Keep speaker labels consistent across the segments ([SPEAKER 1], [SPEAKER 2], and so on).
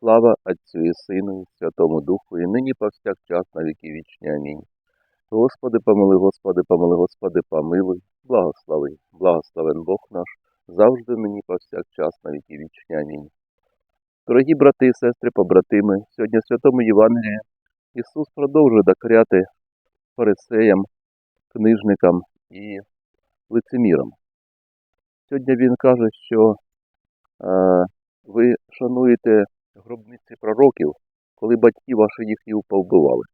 [SPEAKER 1] Слава Отцю і Сину, і Святому Духу, і нині повсякчас на віки вічні. Амінь. Господи, помили, Господи, помили, Господи, помилуй, благослови, благословен Бог наш, завжди нині повсякчас на віки вічні. Амінь. Дорогі брати і сестри, побратими, сьогодні в Святому Євангелії Ісус продовжує докоряти фарисеям, книжникам і лицемірам. Сьогодні Він каже, що е, ви шануєте гробниці пророків, коли батьки ваші їх і повбивали.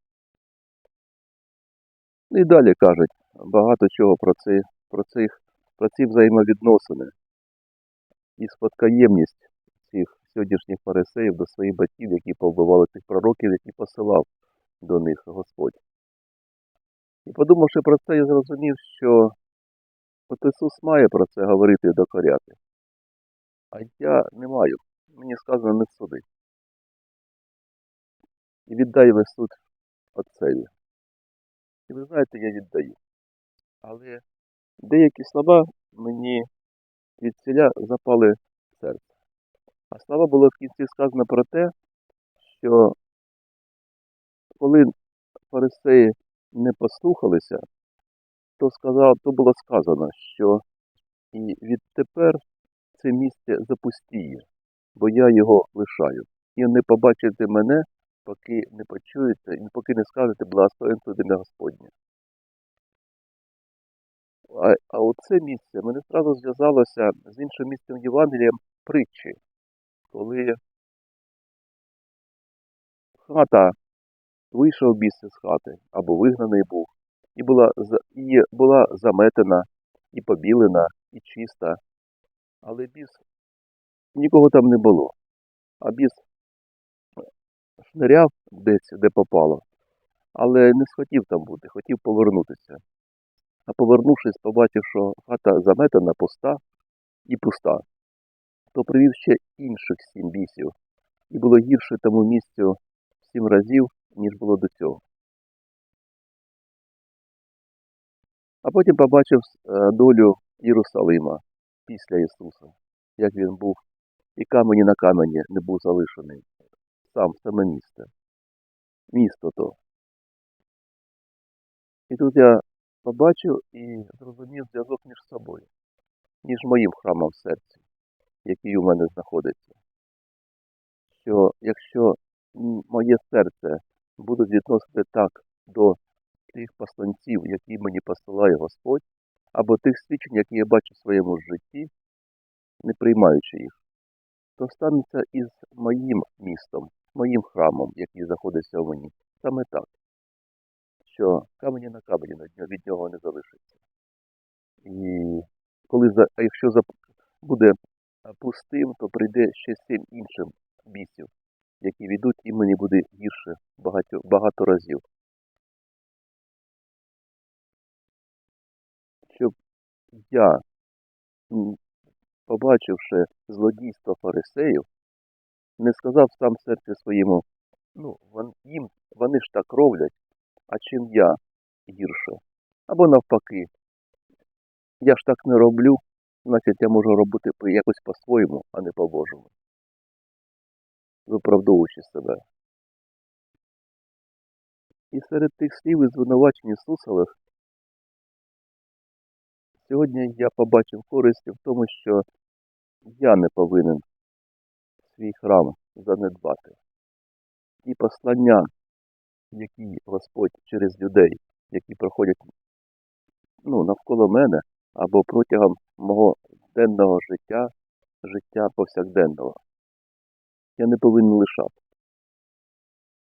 [SPEAKER 1] І далі кажуть багато чого про, це, про, цих, про ці взаємовідносини і спадкоємність цих сьогоднішніх фарисеїв до своїх батьків, які повбивали цих пророків, які посилав до них Господь. І подумавши про це, я зрозумів, що от Ісус має про це говорити і докоряти. А я не маю. Мені сказано не суди. І віддай весь суд Отцеві. І ви знаєте, я віддаю. Але деякі слова мені від ціля запали в серце. А слава було в кінці сказано про те, що коли фарисеї не послухалися, то сказав, то було сказано, що і відтепер це місце запустіє, бо я його лишаю. І не побачите мене, поки не почуєте, і поки не скажете благословен туди на Господнє. А, а оце місце мене одразу зв'язалося з іншим місцем Євангелієм притчі, коли хата вийшов біс з хати або вигнаний був, і була, і була заметена, і побілена, і чиста, але біс нікого там не було. А біс шниряв десь, де попало, але не схотів там бути, хотів повернутися. А повернувшись, побачив, що хата заметена, пуста і пуста, то привів ще інших сім бісів, і було гірше тому місцю сім разів, ніж було до цього. А потім побачив е, долю Єрусалима після Ісуса, як він був, і камені на камені не був залишений, сам саме місце, місто то. І тут я побачив і зрозумів зв'язок між собою, між моїм храмом в серці, який у мене знаходиться. Що якщо моє серце буде відносити так до тих посланців, які мені посилає Господь, або тих свідчень, які я бачу в своєму житті, не приймаючи їх, то станеться із моїм містом, моїм храмом, який знаходиться в мені. Саме так, що камені на камені від нього не залишиться. І коли а якщо буде пустим, то прийде ще сім іншим бісів, які війдуть, і мені буде гірше багато, багато разів. Щоб я, побачивши злодійство фарисеїв, не сказав сам серці своєму, ну, їм, вони ж так роблять, а чим я гірше? Або навпаки, я ж так не роблю, значить я можу робити якось по-своєму, а не по-божому. Виправдовуючи себе. І серед тих слів і звинувачень Ісусових сьогодні я побачив користь в тому, що я не повинен свій храм занедбати. І послання, які Господь через людей, які проходять ну, навколо мене або протягом мого денного життя, життя повсякденного, я не повинен лишати,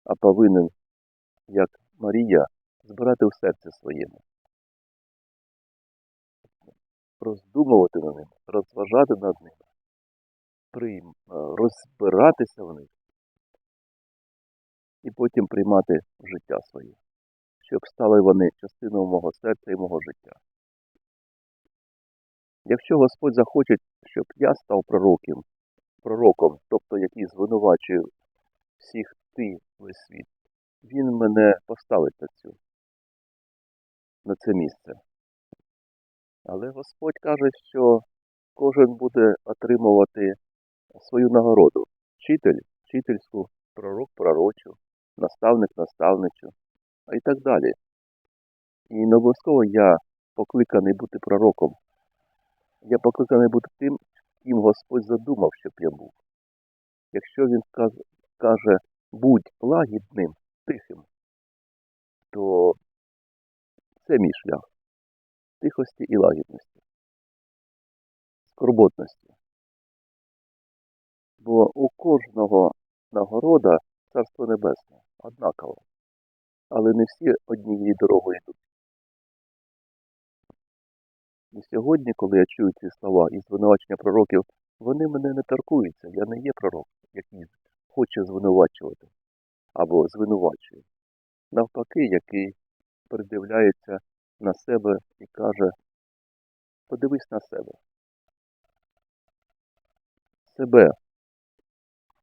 [SPEAKER 1] а повинен, як Марія, збирати в серці своєму. Роздумувати над ними, розважати над ними, прийм, е, розбиратися в них і потім приймати життя своє, щоб стали вони частиною мого серця і мого життя. Якщо Господь захоче, щоб я став пророком, пророком, тобто який звинувачує всіх ти весь світ, він мене поставить на цю, на це місце. Але Господь каже, що кожен буде отримувати свою нагороду. Вчитель, вчительську, пророк, пророчу, наставник, наставничу, а і так далі. І не обов'язково я покликаний бути пророком. Я покликаний бути тим, ким Господь задумав, щоб я був. Якщо він каже, будь лагідним, тихим, то це мій шлях тихості і лагідності, скорботності. Бо у кожного нагорода Царство Небесне однаково, але не всі однією дорогою йдуть. І сьогодні, коли я чую ці слова і звинувачення пророків, вони мене не торкуються. Я не є пророк, який хоче звинувачувати або звинувачує. Навпаки, який придивляється на себе і каже, подивись на себе. Себе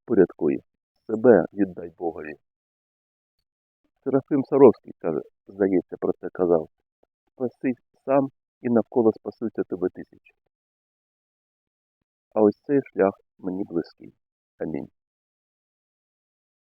[SPEAKER 1] впорядкуй, себе віддай Богові. Серафим Саровський, каже, здається, про це казав. Спаси сам і навколо спасуться тебе тисячі. А ось цей шлях мені близький. Амінь.